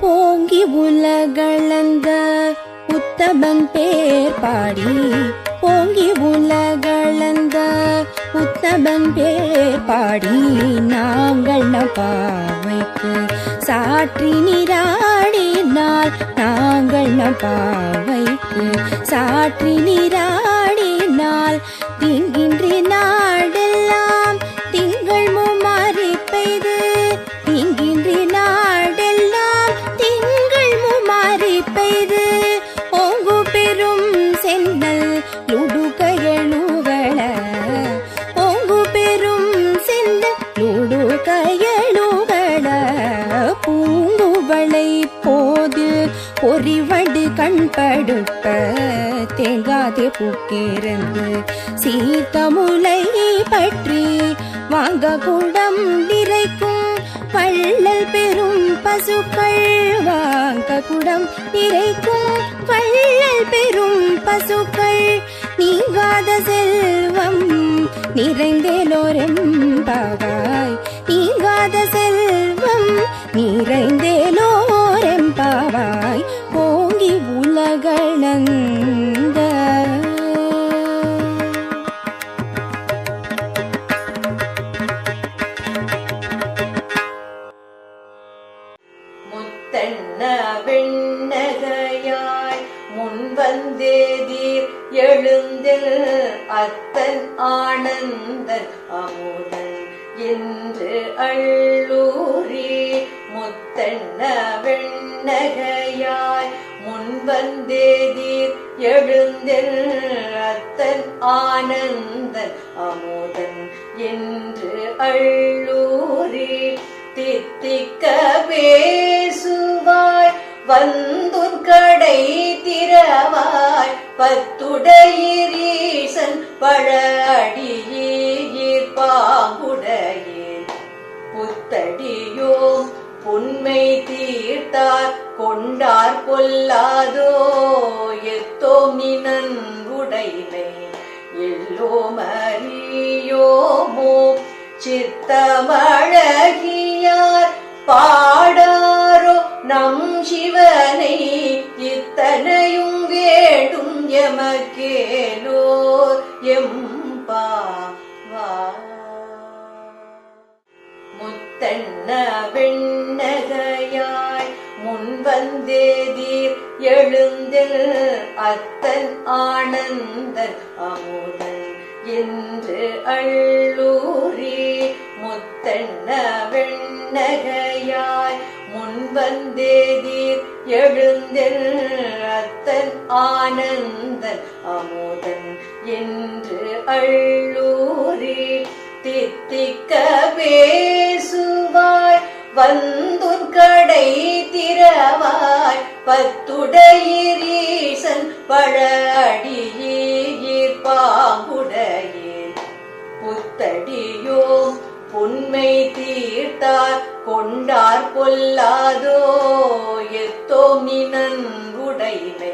போங்கி உலகளந்த உத்தமன் பேர் பாடி. போங்கி உலகளந்த உத்தமன் பேர் பாடி. நாங்கள் பாவைக்கு சாற்றி நீராடினால் நாங்கள் பாவைக்கு சாற்றி நீராடினால் திங்கின்றி நாடு குடம் நிறைக்கும் பள்ளல் பெரும் பசுக்கள் வாங்க குடம் நிறைக்கும் பள்ளல் பெரும் பசுக்கள். நீங்காத செல்வம் நிறைந்தேலோரெம்பாவாய். நீங்காத செல்வம் நிறைந்தேலோரெம்பாவாய். எழுந்தில் அத்தன் ஆனந்தன் அமுதன் என்று அள்ளூரி முத்தண்ண வெண்ணகையாய் முன்வந்தேதீர் எழுந்தில் அத்தன் ஆனந்தன் அமுதன் என்று அள்ளூரி தித்திக்க பேசுவாய். வந்துன் கடை திறவாய். பத்துடையீசன் பழ பாங்குடையீர் புத்தடியோம் புன்மை தீர்த்தார் கொண்டார் பொல்லாதோ எத்தோ நீ நன்றுடைமை எல்லோம் சித்தமழகியார் பாடாரோ நம் சிவனை இத்தனையும் வே எமக்கேலோர் எம்பாவா முத்தண்ண வெண்ணகையாய் முன்வந்தேதீர் எழுந்தில் அத்தன் ஆனந்தன் அமுதன் என்று அள்ளூரி. முத்தண்ண வெண்ணகையாய் முன்வந்தேதீர் எழுந்தில் அத்தன் ஆனந்தன் அமுதன் என்று அள்ளூரி தித்திக்க பேசுவாய். வந்துன் கடை திறவாய். பத்துடையீசன் பழ அடியீர் உண்மை தீர்த்தார் கொண்டார் பொல்லாதோ? எத்தோம் நீ நன்றுடைமை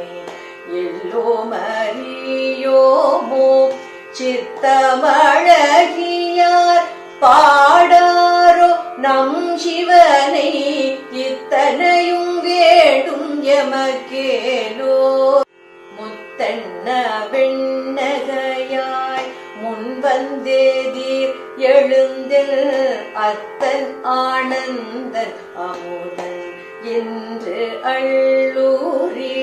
எல்லோம் அறியோமோ? சித்தமழகியார் பாடாரோ? நம் சிவனை இத்தனையும் வேடும் எமக்கேலோ? முத்தன்ன வெண்ணகையாய் முன்வந்தேதீர் எழுந்தில் அத்தன் ஆனந்தன் அமுதன் என்று அள்ளூரி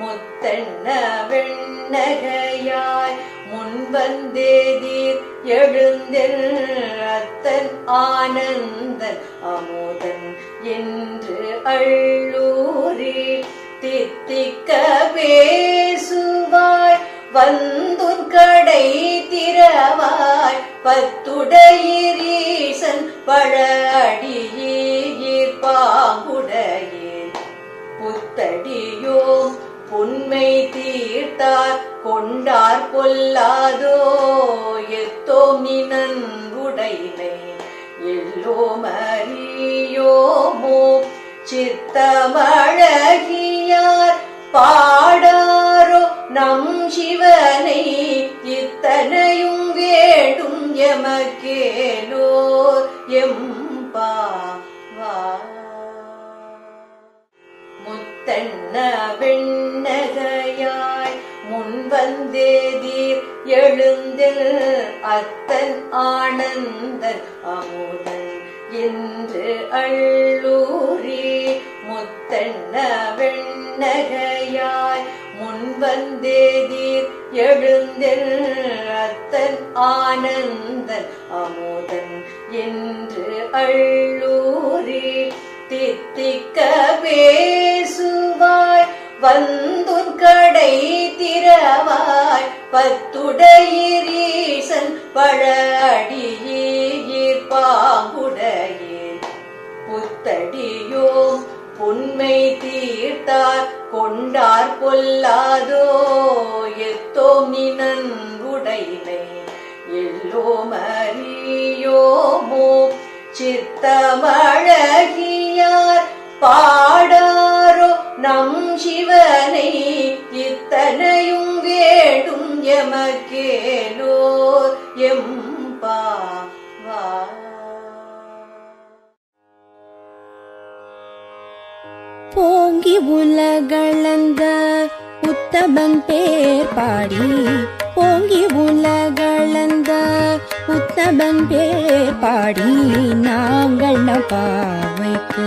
முத்தண்ண வெண்ணகையாய் முன்வந்தேதீர் எழுந்தில் அத்தன் ஆனந்தன் அமுதன் என்று அள்ளூரி தித்திக்க பேசுவாய் வந்து திறவாய் பத்துடையீசன் பழ பாங்குடையீர் புத்தடியோம் புன்மை தீர்த்தார் கொண்டார் பொல்லாதோ எத்தோ நீ நன்றுடைமை எல்லோம் சித்தமழகியார் பாடாரோ எமக்கேலோர் எம்பா வா முத்தென்ன வெண்ணகையாய் முன்வந்தேதீர் எழுந்தில் அத்தன் ஆனந்தன் அமுதன் என்று அள்ளூரி. முத்தென்ன வெண்ணகையாய் வந்தேதீர் எழுந்தில் அத்தன் ஆனந்தன் அமுதன் என்று அள்ளூரி தித்திக்க பேசுவாய். வந்துன் கடை திறவாய். பத்துடையீசன் பழ அடியீர் பாங்குடையீர் புத்தடியோம் புன்மை தீர்த்தார் கொண்டா பொல்லாதோ? எத்தோம் நினங்குடையினை நன்குடைனை எல்லோம் அறியோமோ சித்தமழகியார் பாடாரோ? நம் சிவனை இத்தனையும் வேடும் எமக்கேலோர் எம்பா போங்கி உலகளந்த உத்தமன் பேர் பாடி போங்கி உலகளந்த உத்தமன் பேர் பாடி நாங்கள் பாவைக்கு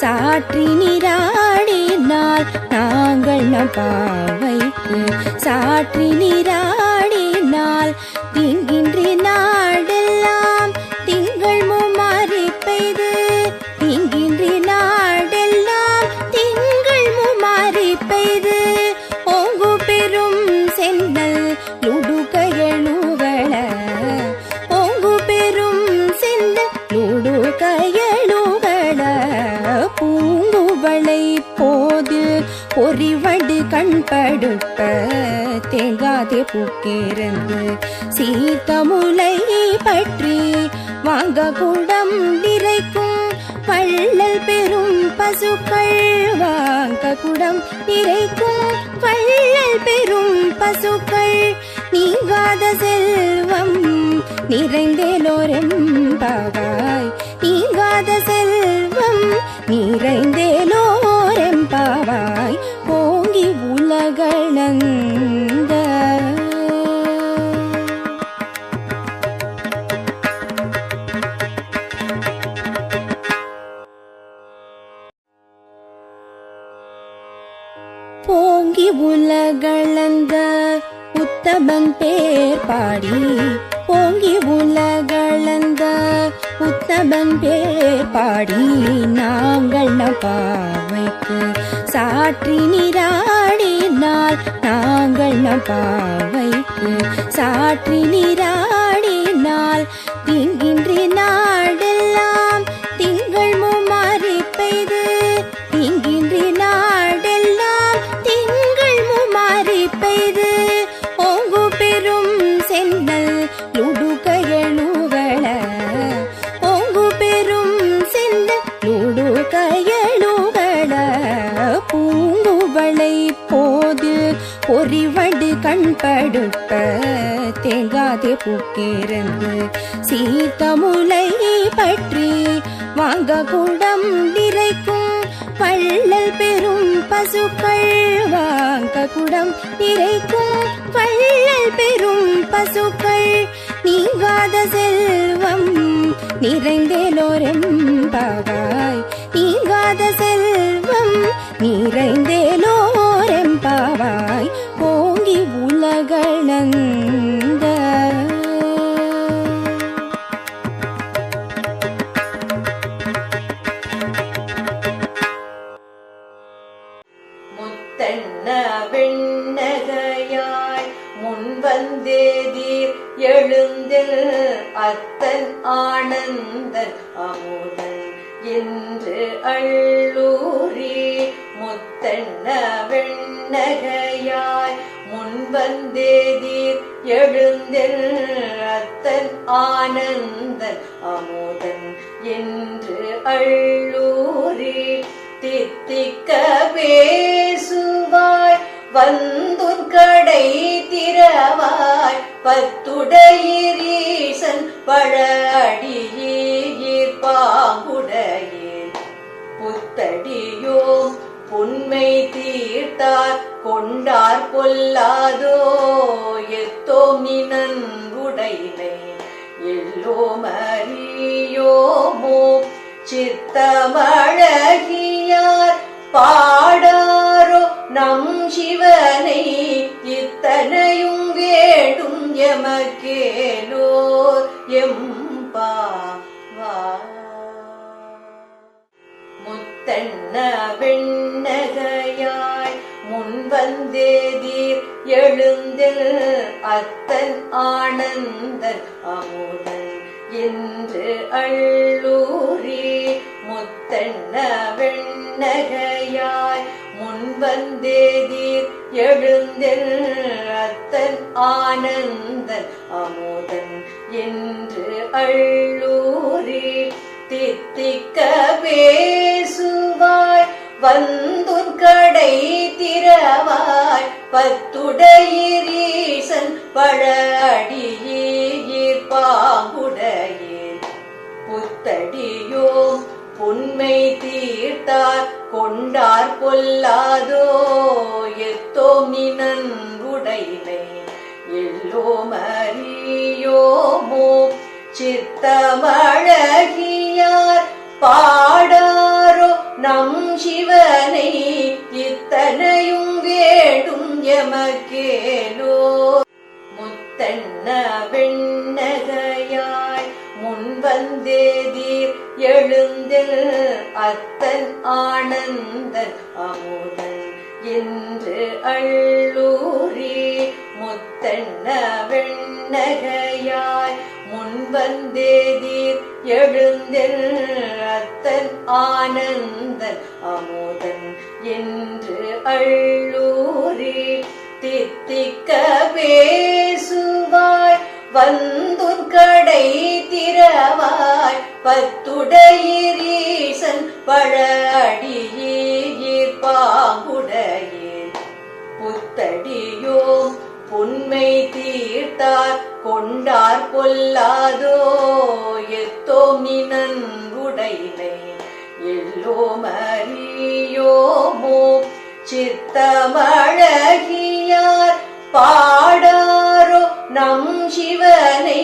சாற்றி நீராடினால் நாங்கள் பாவைக்கு சாற்றி நீராடினால் திங்கின்றி நாடெல்லாம் பூக்கிருந்து சீத்தமுலை பற்றி வாங்க குடம் நிறைக்கும் பள்ளல் பெரும் பசுக்கள் வாங்க குடம் நிறைக்கும் பள்ளல் பெரும் பசுக்கள் நீங்காத செல்வம் நிறைந்தேலோரெம்பாவாய். நீங்காத செல்வம் நிறைந்தேலோரெம்பாவாய். போங்கி உலகளந்த உத்தமன் பேர் பாடி. போங்கி உலகளந்த உத்தமன் பேர் பாடி. நாங்கள் பாவைக்கு சாற்றி நீராடினால் நாங்கள் பாவைக்கு சாற்றி நீராடினால் திங்கின்றி தேங்காதே பூக்கிருந்து சீத்தமுலை பற்றி வாங்க குடம் நிறைக்கும் பள்ளல் பெரும் பசுக்கள் வாங்க குடம் நிறைக்கும் பள்ளல் பெரும் பசுக்கள். நீங்காத செல்வம் நிறைந்தேலோரெம்பாவாய். நீங்காத செல்வம் நிறைந்தேலோரெம்பாவாய். ஓங்கி உலகளந்த முன்வந்தேதீர் எழுந்தில் அத்தன் ஆனந்தன் அமுதன் என்று அள்ளூரி முத்தென்ன வெண்ணகையாய் முன்வந்தேதீர் எழுந்தில் அத்தன் ஆனந்தன் அமுதன் என்று அள்ளூரி தித்திக்க பேசுவாய் வந்த பத்துடையீசன் பழடியீர் பாங்குடையீர் புத்தடியோ புன்மை தீர்த்தார் கொண்டார் கொல்லாதோ எத்தோ நினன்குடையினை எல்லோமறியோமோ சித்தமழகியார் பாடாரோ நம் சிவனை இத்தனை எமக்கேலோர் எம்பாவா முத்தண்ண வெண்ணகையாய் முன்வந்தேதீர் எழுந்தில் அத்தன் ஆனந்தன் அமுதன் என்று அள்ளூரி. முத்தண்ண வெண்ணகையாய் வந்தேதீர் எழுந்தில் அத்தன் ஆனந்தன் அமுதன் என்று அள்ளூரில் தித்திக்க பேசுவாய். வந்துன் கடை திறவாய். பத்துடையீசன் பழ அடியீர் பாங்குடையீர். புத்தடி பொன்மை தீர்த்தார் கொண்டார் பொல்லாதோ? எத்தோம் நீ நன்றுடைனை எல்லோம் அறியோமோ சித்தமழகியார் பாடாரோ? நம் சிவனை இத்தனையும் வேண்டும் எமக்கேலோ? முத்தன்ன வெண்ணகையாய் வந்தேதீர் எழுந்தில் அத்தன் ஆனந்தன் அமுதன் என்று அள்ளூரி முத்தண்ண வெண்ணகையாய் முன்வந்தேதீர் எழுந்தில் அத்தன் ஆனந்தன் அமுதன் என்று அள்ளூரி தித்திக்க பேசு வந்துன் கடை திறவாய் பத்துடையீசன் பழடியீர் பாங்குடையீர் புத்தடியோ புன்மை தீர்த்தார் கொண்டார் பொல்லாதோ எத்தோ நீ நன்றுடைனை எல்லோம் சித்தமழகியார் பாடாரோ நம் சிவனை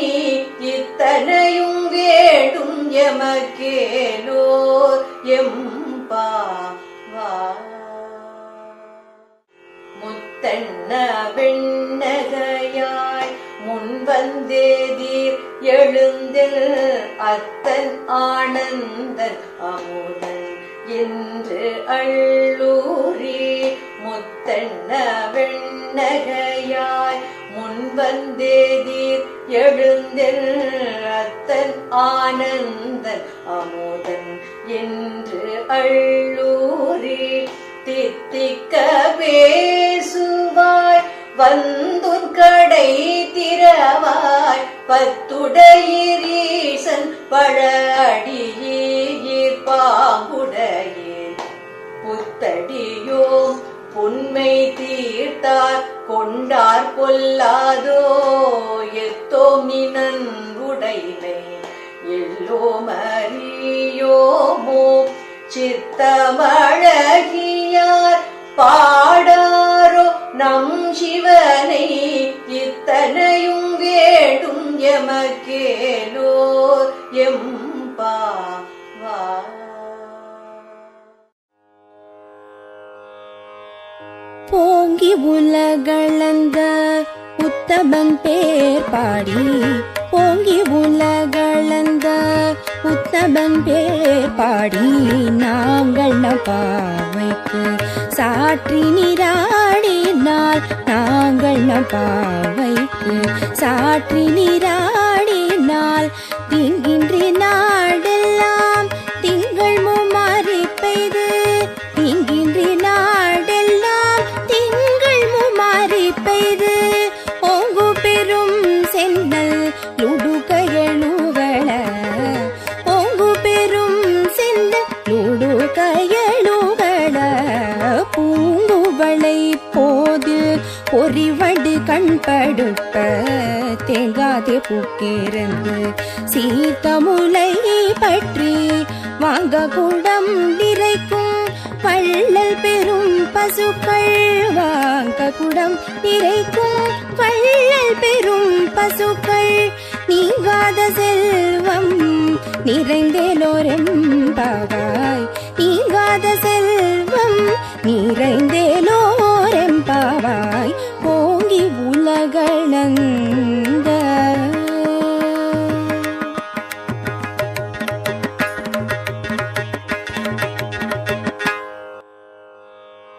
இத்தனையும் வேண்டும் எமக்கேலோர் எம்பாவா முத்தண்ண வெண்ணகையாய் முன்வந்தேதீர் எழுந்தில் அத்தன் ஆனந்தன் அமுதன் என்று அள்ளூரி. முத்தண்ண வெண்ணகையாய் வந்தேதீர் எழுந்தென் அத்தன் ஆனந்தன் அமுதன் என்று அள்ளூரில் தித்திக்க பேசுவாய் வந்துன் கடை திறவாய். பத்துடையீசன் பழடியீர் பாங்குடையீர் புத்தடியோ பொன்மை தீர்த்தார் கொண்டார் பொல்லாதோ? எத்தோம் நீ நன்றுடைனை எல்லோம் அறியோமோ சித்தமழகியார் பாடாரோ? நம் சிவனை இத்தனையும் வேண்டும் எம்பா வா போங்கி உலகளந்த உத்தமன் பேர் பாடி. போங்கி உலகளந்த உத்தமன் பேர் பாடி. நாங்கள் பாவைக்கு சாற்றி நீராடினால் நாங்கள் பாவைக்கு சாற்றி நீராடினால் திங்கின்றி நாடெல்லாம் படுப்ப தேங்காதே பூக்கிருந்து சீத்தமுலை பற்றி வாங்க குடம் நிறைக்கும் பள்ளல் பெரும் பசுக்கள் வாங்க குடம் நிறைக்கும் பள்ளல் பெரும் பசுக்கள் நீங்காத செல்வம் நிறைந்தேலோரெம்பாவாய். நீங்காத செல்வம் நிறைந்தேலோரெம்பாவாய். ಮಗಳನ್ನ